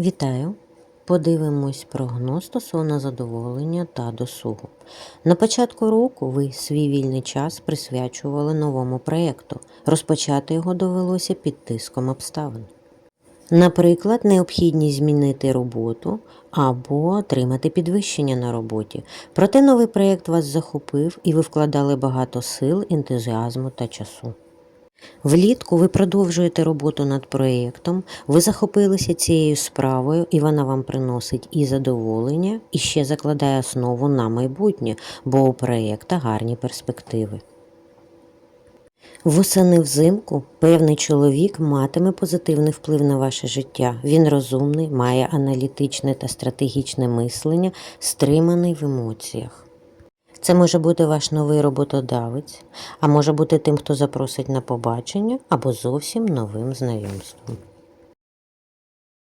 Вітаю! Подивимось прогноз стосовно задоволення та досугу. На початку року ви свій вільний час присвячували новому проєкту. Розпочати його довелося під тиском обставин. Наприклад, необхідність змінити роботу або отримати підвищення на роботі. Проте новий проєкт вас захопив і ви вкладали багато сил, ентузіазму та часу. Влітку ви продовжуєте роботу над проєктом, ви захопилися цією справою, і вона вам приносить і задоволення, і ще закладає основу на майбутнє, бо у проєкта гарні перспективи. Восени взимку певний чоловік матиме позитивний вплив на ваше життя. Він розумний, має аналітичне та стратегічне мислення, стриманий в емоціях. Це може бути ваш новий роботодавець, а може бути тим, хто запросить на побачення або зовсім новим знайомством.